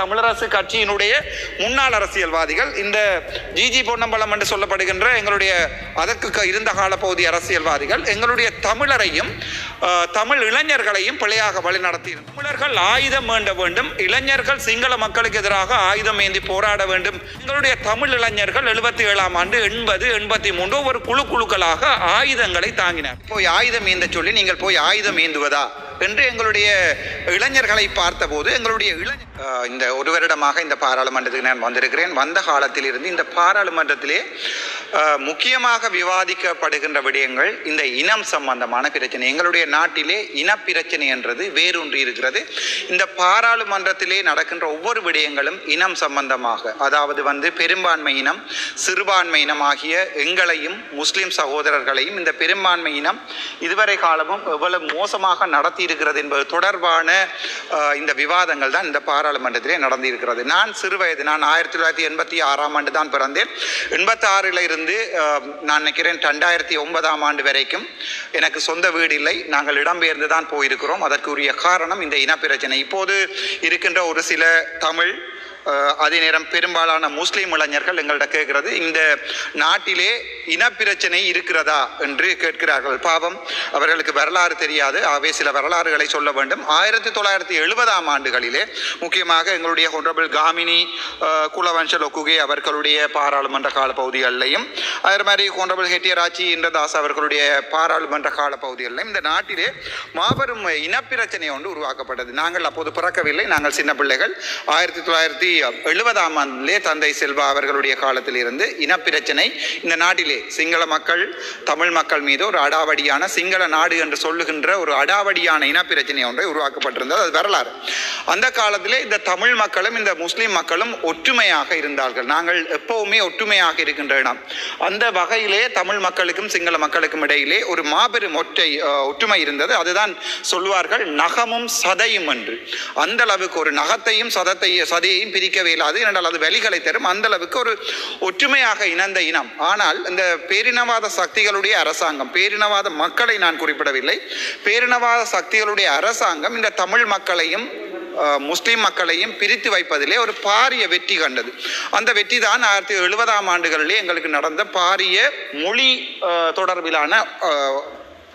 தமிழரசு கட்சியினுடைய முன்னாள் அரசியல்வாதிகள் இந்த ஜிஜி பொன்னம்பலம் என்று சொல்லப்படுகின்ற எங்களுடைய அதற்கு இருந்த இருந்த காலப்பகுதி அரசியல்வாதிகள் எங்களுடைய தமிழரையும் தமிழ் இளைஞர்களையும் பிழையாக வழிநடத்தி தமிழர்கள் ஆயுதம் வேண்ட வேண்டும் இளைஞர்கள் சிங்கள மக்களுக்கு எதிராக ஆயுதம் ஏந்தி போராட வேண்டும். எங்களுடைய தமிழ் இளைஞர்கள் எழுபத்தி ஏழாம் ஆண்டு எண்பது எண்பத்தி மூன்று ஒரு குழு குழுக்களாக ஆயுதங்களை தாங்கினார். போய் ஆயுதம் ஏந்த சொல்லி நீங்கள் போய் ஆயுதம் ஏந்துவதா? என்று எங்களுடைய இளைஞர்களை பார்த்தபோது எங்களுடைய இளைஞர் இந்த ஒரு வருடமாக இந்த பாராளுமன்றத்துக்கு நான் வந்திருக்கிறேன். வந்த காலத்தில் இருந்து இந்த பாராளுமன்றத்திலே முக்கியமாக விவாதிக்கப்படுகின்ற விடயங்கள் இந்த இனம் சம்பந்தமான பிரச்சனை எங்களுடைய நாட்டிலே இனப்பிரச்சனை என்றது வேறொன்று இருக்கிறது. இந்த பாராளுமன்றத்திலே நடக்கின்ற ஒவ்வொரு விடயங்களும் இனம் சம்பந்தமாக அதாவது வந்து பெரும்பான்மை இனம் சிறுபான்மை இனம் ஆகிய எங்களையும் முஸ்லிம் சகோதரர்களையும் இந்த பெரும்பான்மை இனம் இதுவரை காலமும் எவ்வளவு மோசமாக நடத்தி இருக்கிறது என்பது தொடர்பான இந்த விவாதங்கள் தான் இந்த பாராளுமன்றத்திலே நடந்திருக்கிறது. நான் சிறு வயது நான் ஆயிரத்தி தொள்ளாயிரத்தி எண்பத்தி ஆறாம் ஆண்டு தான் பிறந்தேன். எண்பத்தி ஆறில் இருந்து நான் நினைக்கிறேன் ரெண்டாயிரத்தி ஒன்பதாம் ஆண்டு வரைக்கும் எனக்கு சொந்த வீடு இல்லை. நாங்கள் இடம்பெயர்ந்து தான் போயிருக்கிறோம். அதற்குரிய காரணம் இந்த இனப்பிரச்சனை இப்போது இருக்கின்ற ஒரு சில தமிழ் அதே நேரம் பெரும்பாலான முஸ்லீம் இளைஞர்கள் எங்கள்கிட்ட கேட்கிறது இந்த நாட்டிலே இனப்பிரச்சனை இருக்கிறதா என்று கேட்கிறார்கள். பாவம் அவர்களுக்கு வரலாறு தெரியாது. ஆகவே சில வரலாறுகளை சொல்ல வேண்டும். ஆயிரத்தி தொள்ளாயிரத்தி எழுபதாம் ஆண்டுகளிலே முக்கியமாக எங்களுடைய ஹொனரபிள் காமினி அஹ், குலவன்ஷ லொக்குகே அவர்களுடைய பாராளுமன்ற கால பகுதிகளிலையும் அதே மாதிரி ஹொனரபிள் ஹெட்டியராச்சி இந்திரதாஸ் அவர்களுடைய பாராளுமன்ற கால பகுதிகளிலும் இந்த நாட்டிலே மாபெரும் இனப்பிரச்சனை ஒன்று உருவாக்கப்பட்டது. நாங்கள் அப்போது பிறக்கவில்லை. நாங்கள் சின்ன பிள்ளைகள். ஆயிரத்தி தொள்ளாயிரத்தி எழுபதாம் ஆண்டிலே தந்தை செல்வா அவர்களுடைய காலத்தில் இருந்து இனப்பிரச்சனை. இந்த நாட்டிலே சிங்கள மக்கள் தமிழ் மக்கள் மீது ஒரு அடாவடியான சிங்கள நாடு என்று சொல்லுகின்ற ஒரு அடாவடியான இனப்பிரச்சனை ஒன்றை உருவாக்கப்பட்டிருந்தது. அது வரலாறு. அந்த காலத்திலே இந்த தமிழ் மக்களும் இந்த முஸ்லீம் மக்களும் ஒற்றுமையாக இருந்தார்கள். நாங்கள் எப்பவுமே ஒற்றுமையாக இருக்கின்ற இடம். அந்த வகையிலே தமிழ் மக்களுக்கும் சிங்கள மக்களுக்கும் இடையிலே ஒரு மாபெரும் ஒற்றை ஒற்றுமை இருந்தது. அதுதான் சொல்வார்கள் நகமும் சதையும் என்று அந்த அளவுக்கு ஒரு நகத்தையும் சதத்தை சதையையும் பிரிக்கவே இயலாது என்றால் அது வழிகளை தரும். அந்த அளவுக்கு ஒரு ஒற்றுமையாக இணைந்த இனம். ஆனால் இந்த பேரினவாத சக்திகளுடைய அரசாங்கம் பேரினவாத மக்களை நான் குறிப்பிடவில்லை. பேரினவாத சக்திகளுடைய அரசாங்கம் இந்த தமிழ் மக்களையும் முஸ்லீம் மக்களையும் பிரித்து வைப்பதிலே ஒரு பாரிய வெற்றி கண்டது. அந்த வெற்றி தான் ஆயிரத்தி எழுபதாம் ஆண்டுகளிலே எங்களுக்கு நடந்த பாரிய மொழி தொடர்பிலான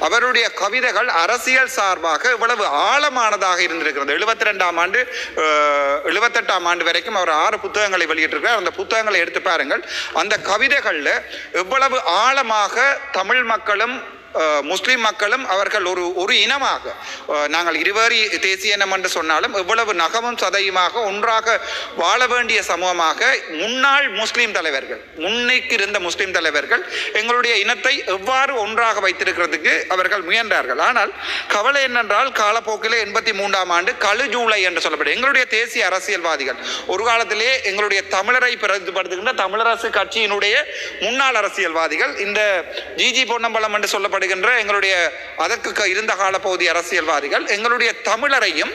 அவருடைய கவிதைகள் அரசியல் சார்பாக இவ்வளவு ஆழமானதாக இருந்திருக்கிறது. எழுபத்தி ரெண்டாம் ஆண்டு எழுபத்தெட்டாம் ஆண்டு வரைக்கும் அவர் ஆறு புத்தகங்களை வெளியிட்டிருக்கிறார். அந்த புத்தகங்களை எடுத்து பாருங்கள். அந்த கவிதைகளில் எவ்வளவு ஆழமாக தமிழ் மக்களும் முஸ்லீம் மக்களும் அவர்கள் ஒரு ஒரு இனமாக நாங்கள் இருவரி தேசிய இனம் என்று சொன்னாலும் எவ்வளவு நகமும் சதையுமாக ஒன்றாக வாழ வேண்டிய சமூகமாக முன்னாள் முஸ்லீம் தலைவர்கள் முன்னைக்கு இருந்த முஸ்லீம் தலைவர்கள் எங்களுடைய இனத்தை எவ்வாறு ஒன்றாக வைத்திருக்கிறதுக்கு அவர்கள் முயன்றார்கள். ஆனால் கவலை என்னென்றால் காலப்போக்கில் எண்பத்தி மூன்றாம் ஆண்டு கழு ஜூலை என்று சொல்லப்படும் எங்களுடைய தேசிய அரசியல்வாதிகள் ஒரு காலத்திலே எங்களுடைய தமிழரை பிரதிபடுத்துகின்ற தமிழரசு கட்சியினுடைய முன்னாள் அரசியல்வாதிகள் இந்த ஜிஜி பொன்னம்பலம் என்று வருகின்ற எங்களுடைய அதற்கு க- இருந்த காலப்பகுதி அரசியல்வாதிகள் எங்களுடைய தமிழரையும்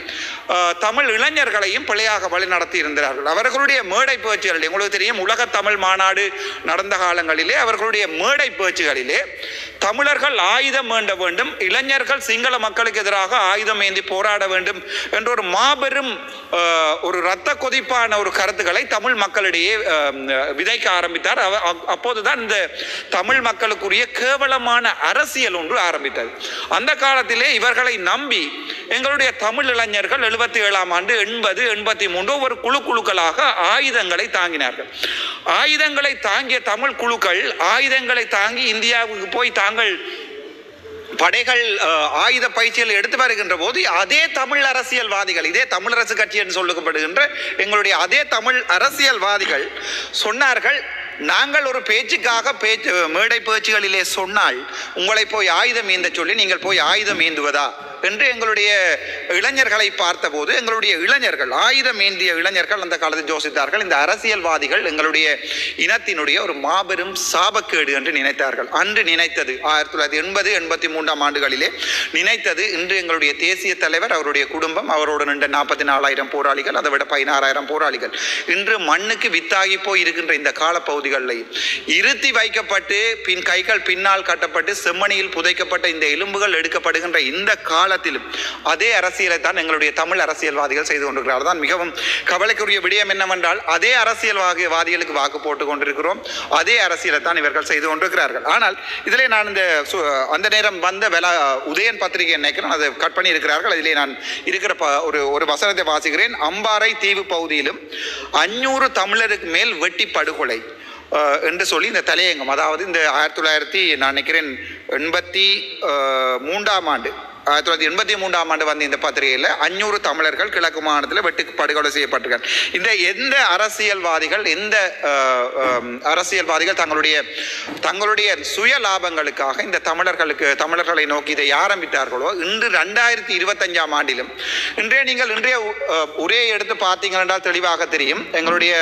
தமிழ் இளைஞர்களையும் பிழையாக வழிநடத்தி இருந்தார்கள் அவர்களுடைய மேடை பேச்சுகள் எங்களுக்கு தெரியும் உலக தமிழ் மாநாடு நடந்த காலங்களிலே அவர்களுடைய மேடை பேச்சுகளிலே தமிழர்கள் ஆயுதம் வேண்ட வேண்டும் இளைஞர்கள் சிங்கள மக்களுக்கு எதிராக ஆயுதம் ஏந்தி போராட வேண்டும் என்ற ஒரு மாபெரும் ஒரு இரத்த கொதிப்பான ஒரு கருத்துக்களை தமிழ் மக்களிடையே விதைக்க ஆரம்பித்தார். அப்- அப்போதுதான் இந்த தமிழ் மக்களுக்குரிய கேவலமான அரசியல் ஒன்று ஆரம்பித்தது. அந்த காலத்திலே இவர்களை நம்பி எங்களுடைய தமிழ் இளைஞர்கள் எழுபத்தி ஏழாம் ஆண்டு எண்பது எண்பத்தி மூன்று ஒரு குழு குழுக்களாக ஆயுதங்களை தாங்கினார்கள். ஆயுதங்களை தாங்கிய தமிழ் குழுக்கள் ஆயுதங்களை தாங்கி இந்தியாவுக்கு போய் தாங்க நாங்கள் படைகள் ஆயுத பயிற்சிகள் எடுத்து வருகின்ற போது அதே தமிழ் அரசியல்வாதிகள் இதே தமிழரசு கட்சி என்று சொல்லப்படுகின்ற எங்களுடைய அதே தமிழ் அரசியல்வாதிகள் சொன்னார்கள் நாங்கள் ஒரு பேச்சுக்காக பேச்சு மேடை பேச்சுகளிலே சொன்னால் உங்களை போய் ஆயுதம் ஏந்த சொல்லி நீங்கள் போய் ஆயுதம் ஏந்துவதா? என்று எங்களுடைய இளைஞர்களை பார்த்தபோது எங்களுடைய இளைஞர்கள் ஆயுதம் ஏந்திய இளைஞர்கள் அந்த காலத்தில் ஜோசித்தார்கள் இந்த அரசியல்வாதிகள் எங்களுடைய இனத்தினுடைய ஒரு மாபெரும் சாபக்கேடு என்று நினைத்தார்கள். அன்று நினைத்தது ஆயிரத்தி தொள்ளாயிரத்தி எண்பது எண்பத்தி மூன்றாம் ஆண்டுகளிலே நினைத்தது இன்று எங்களுடைய தேசிய தலைவர் அவருடைய குடும்பம் அவரோடு நின்ற நாற்பத்தி நாலாயிரம் போராளிகள் அதை விட பதினாறாயிரம் போராளிகள். இன்று மண்ணுக்கு வித்தாகி போய் இருக்கின்ற இந்த காலப்பகுதிகளில் இருத்தி வைக்கப்பட்டு பின் கைகள் பின்னால் கட்டப்பட்டு செம்மணியில் புதைக்கப்பட்ட இந்த எலும்புகள் எடுக்கப்படுகின்ற இந்த கால காலத்திலும் அதே அரசியலை தான் எங்களுடைய தமிழ் அரசியல்வாதிகள் செய்து கொண்டிருக்கிறார். தான் மிகவும் கவலைக்குரிய விடயம் என்னவென்றால் அதே அரசியல்வாதிகளுக்கு வாக்கு போட்டு கொண்டிருக்கிறோம். அதே அரசியலை தான் இவர்கள் செய்து கொண்டிருக்கிறார்கள். ஆனால் இதிலே நான் இந்த சு- அந்த நேரம் வந்த வெல உதயன் பத்திரிகை நினைக்கிறேன். அதை கட் பண்ணி இருக்கிறார்கள். அதிலே நான் இருக்கிற ப- ஒரு ஒரு வசனத்தை வாசிக்கிறேன். அம்பாறை தீவு பகுதியிலும் அஞ்சூறு தமிழருக்கு மேல் வெட்டி படுகொலை என்று சொல்லி இந்த தலையங்கம் அதாவது இந்த ஆயிரத்தி தொள்ளாயிரத்தி நான் நினைக்கிறேன் எண்பத்தி மூன்றாம் ஆண்டு ஆயிரத்தி தொள்ளாயிரத்தி எண்பத்தி மூன்றாம் ஆண்டு வந்த இந்த பத்திரிகையில் அஞ்சூறு தமிழர்கள் கிழக்கு மாநிலத்தில் வெட்டு படுகொலை செய்யப்பட்டிருக்காங்க. இந்த எந்த அரசியல்வாதிகள் எந்த அரசியல்வாதிகள் தங்களுடைய தங்களுடைய சுய லாபங்களுக்காக இந்த தமிழர்களுக்கு தமிழர்களை நோக்கி இதை ஆரம்பித்தார்களோ இன்று ரெண்டாயிரத்தி இருபத்தஞ்சாம் ஆண்டிலும் இன்றைய நீங்கள் இன்றைய ஒரே உரையை எடுத்து பார்த்தீங்கள் என்றால் தெளிவாக தெரியும். எங்களுடைய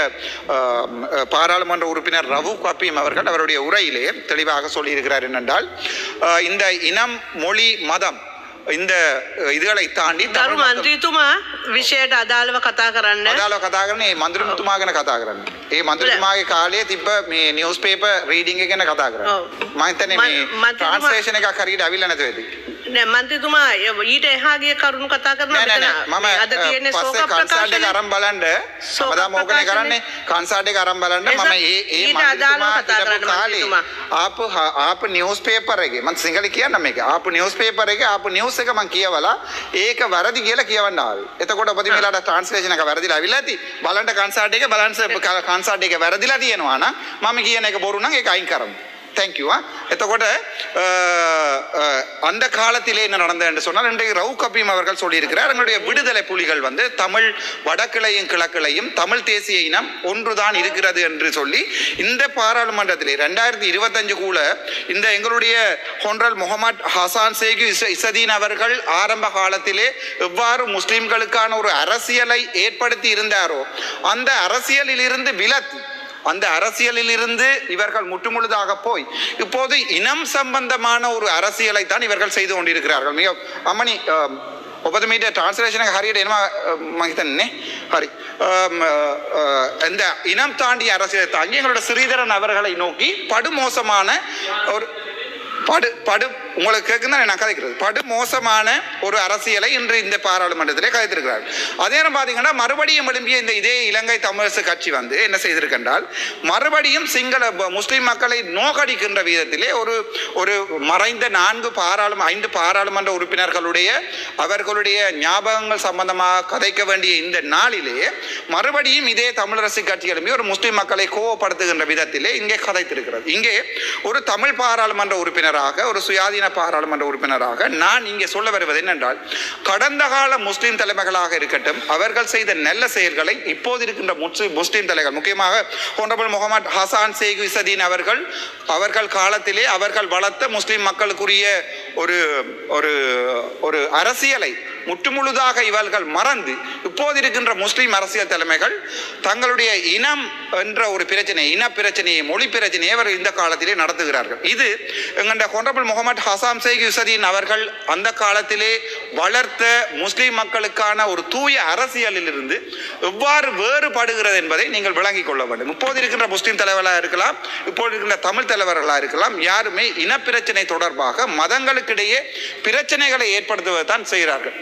பாராளுமன்ற உறுப்பினர் ரவு கப்பீம் அவர்கள் அவருடைய உரையிலே தெளிவாக சொல்லியிருக்கிறார் என்னென்றால் இந்த இனம் மொழி மதம் ඉන්ද ඉදල ඉතාන්ඩි දරු මන්ත්‍රීතුමා විෂයට අදාළව කතා කරන්න අදාල කතා කරන්නේ මන්ත්‍රමතුමා ගැන කතා කරන්න ඒ මන්ත්‍රතුමාගේ කාලය තිබ මේ නිියස් පේප රීඩිංග ගැන කතා කර මහිතන මේ ට්‍රන්ස්ේෂණ එක කරට අවිල්ල නැතුවේදී නෑ මන්ත්‍රීතුමා ඊට එහාගේ කරුණු කතා කරන මම අද පස්සේ ශෝක කන්සල්ට් එක. අරන් බලන්න මම ඕකනේ. කරන්නේ කන්සල්ට් එක අරන් බලන්න මම ඒ ඒ මන්ත්‍රතුමා. ආපු ආපු නිවස් පේපර් එකේ මම සිංහල කියන්න මේක ආපු නිවස් පේපර් එකේ ආපු නිවස් එක මම කියවලා ඒක වැරදි කියලා කියවන්න ආවේ. එතකොට ඔබතුමීලාට ට්‍රාන්ස්ලේෂන් එක වැරදිලා අවිල්ල ඇති. බලන්න කන්සල්ට් එක බලන්න කන්සල්ට් එක වැරදිලා තියෙනවා නම් මම කියන එක බොරු නම් ඒක අයින් කරමු. தேங்க்யூ எத்தக்கூட அந்த காலத்திலே என்ன நடந்தது என்று சொன்னால் இன்றைக்கு ரவு கபீம் அவர்கள் சொல்லியிருக்கிறார் எங்களுடைய விடுதலை புலிகள் வந்து தமிழ் வடக்கிளையும் கிழக்கிளையும் தமிழ் தேசிய இனம் ஒன்றுதான் இருக்கிறது என்று சொல்லி இந்த பாராளுமன்றத்திலே ரெண்டாயிரத்தி இருபத்தஞ்சு கூட இந்த எங்களுடைய ஹொன்ரல் முகமது ஹசான் சேகு இசதீன் அவர்கள் ஆரம்ப காலத்திலே எவ்வாறு முஸ்லிம்களுக்கான ஒரு அரசியலை ஏற்படுத்தி இருந்தாரோ அந்த அரசியலில் இருந்து அந்த அரசியலில் இருந்து இவர்கள் முற்றுமுழுதாக போய் இப்போது இனம் சம்பந்தமான ஒரு அரசியலை தான் இவர்கள் செய்து கொண்டிருக்கிறார்கள் மிக அம்மணி ඔබද මීට ට්‍රන්ස්ලේෂන හරියට එනවා මහිතන්නේ හරි අම්, අ, இந்த இனம் தாண்டி அரசியலை தாங்கி எங்களோட ஸ்ரீதரன் அவர்களை நோக்கி படுமோசமான ஒரு படு படு உங்களுக்கு கேட்குதான் நான் கதைக்கிறது. படு மோசமான ஒரு அரசியலை இன்று இந்த பாராளுமன்றத்திலே கதைத்திருக்கிறார். அதே நேரம் பார்த்தீங்கன்னா மறுபடியும் எழும்பிய இந்த இதே இலங்கை தமிழரசு கட்சி வந்து என்ன செய்திருக்கின்றால் மறுபடியும் சிங்கள முஸ்லீம் மக்களை நோக்கடிக்கின்ற விதத்திலே ஒரு ஒரு மறைந்த நான்கு பாராளும ஐந்து பாராளுமன்ற உறுப்பினர்களுடைய அவர்களுடைய ஞாபகங்கள் சம்பந்தமாக கதைக்க வேண்டிய இந்த நாளிலே மறுபடியும் இதே தமிழரசு கட்சி எழும்பி ஒரு முஸ்லீம் மக்களை கோவப்படுத்துகின்ற விதத்திலே இங்கே கதைத்திருக்கிறது இங்கே ஒரு தமிழ் பாராளுமன்ற உறுப்பினராக ஒரு சுயாதீன பாராளுமன்ற உறுப்பினராக நான் இங்கே சொல்ல வருவது என்னென்றால் கடந்த கால முஸ்லீம் தலைமைகளாக இருக்கட்டும் அவர்கள் செய்த நல்ல செயல்களை இப்போது இருக்கின்ற முஸ்லீம் முஸ்லிம் தலைகள் முக்கியமாக ஹோனரபிள் முகமது ஹசான் சேகு இசதீன் அவர்கள் அவர்கள் காலத்திலே அவர்கள் வளர்த்த முஸ்லீம் மக்களுக்குரிய ஒரு ஒரு ஒரு அரசியலை முற்றுமுழுதாக இவர்கள் மறந்து இப்போது இருக்கின்ற முஸ்லீம் அரசியல் தலைமைகள் தங்களுடைய இனம் என்ற ஒரு பிரச்சனை இன பிரச்சனையை மொழி பிரச்சனையை அவர் இந்த காலத்திலே நடத்துகிறார்கள். இது எங்கண்ட கொண்டபுல் முகமது ஹசாம் சேக் யுசதீன் அவர்கள் அந்த காலத்திலே வளர்த்த முஸ்லீம் மக்களுக்கான ஒரு தூய அரசியலில் இருந்து எவ்வாறு வேறுபடுகிறது என்பதை நீங்கள் விளங்கிக் கொள்ள வேண்டும். இப்போது இருக்கின்ற முஸ்லீம் தலைவர்களாக இருக்கலாம் இப்போது இருக்கின்ற தமிழ் தலைவர்களாக இருக்கலாம் யாருமே இனப்பிரச்சனை தொடர்பாக மதங்களுக்கிடையே பிரச்சனைகளை ஏற்படுத்துவதை தான் செய்கிறார்கள்.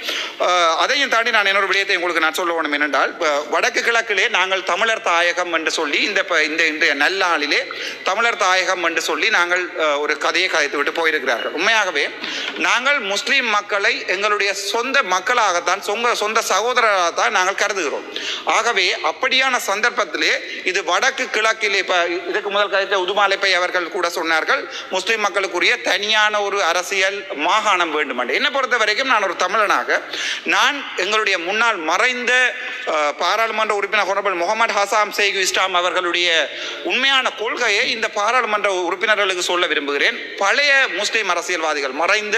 அதையும் தாண்டி நான் என்னோட விடயத்தை உங்களுக்கு நான் சொல்ல வேணும் என்னென்றால் வடக்கு கிழக்கிலே நாங்கள் தமிழர் தாயகம் என்று சொல்லி இந்த இந்த இன்றைய நல்லாளிலே தமிழர் தாயகம் என்று சொல்லி நாங்கள் ஒரு கதையை கதைத்து விட்டு போயிருக்கிறார்கள். உண்மையாகவே நாங்கள் முஸ்லீம் மக்களை எங்களுடைய சொந்த மக்களாகத்தான் சொந்த சொந்த சகோதரராகத்தான் நாங்கள் கருதுகிறோம். ஆகவே அப்படியான சந்தர்ப்பத்திலே இது வடக்கு கிழக்கிலே இப்போ இதுக்கு முதல் கதைத்த உதுமாலைப்பை அவர்கள் கூட சொன்னார்கள் முஸ்லீம் மக்களுக்குரிய தனியான ஒரு அரசியல் மாகாணம் வேண்டும் என்று என்னை பொறுத்த வரைக்கும் நான் ஒரு தமிழனாக நான் எங்களுடைய முன்னாள் மறைந்த பாராளுமன்ற உறுப்பினர் ஹொனபல் முகமது ஹசாம் செய்கு இஸ்லாம் அவர்களுடைய உண்மையான கொள்கையை இந்த பாராளுமன்ற உறுப்பினர்களுக்கு சொல்ல விரும்புகிறேன். பழைய முஸ்லீம் அரசியல்வாதிகள் மறைந்த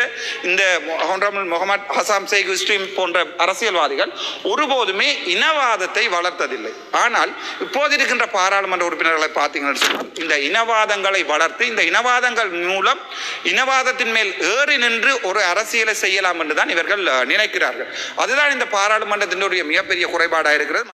இந்த ஹொனரபிள் முகமது ஹசாம் செய்கு இஸ்லீம் போன்ற அரசியல்வாதிகள் ஒருபோதுமே இனவாதத்தை வளர்த்ததில்லை. ஆனால் இப்போது இருக்கின்ற பாராளுமன்ற உறுப்பினர்களை பார்த்தீங்கன்னு சொன்னால் இந்த இனவாதங்களை வளர்த்து இந்த இனவாதங்கள் மூலம் இனவாதத்தின் மேல் ஏறி நின்று ஒரு அரசியலை செய்யலாம் என்று தான் இவர்கள் நினைக்க நினைக்கிறார்கள் அதுதான் இந்த பாராளுமன்றத்தினுடைய மிகப்பெரிய குறைபாடாக இருக்கிறது.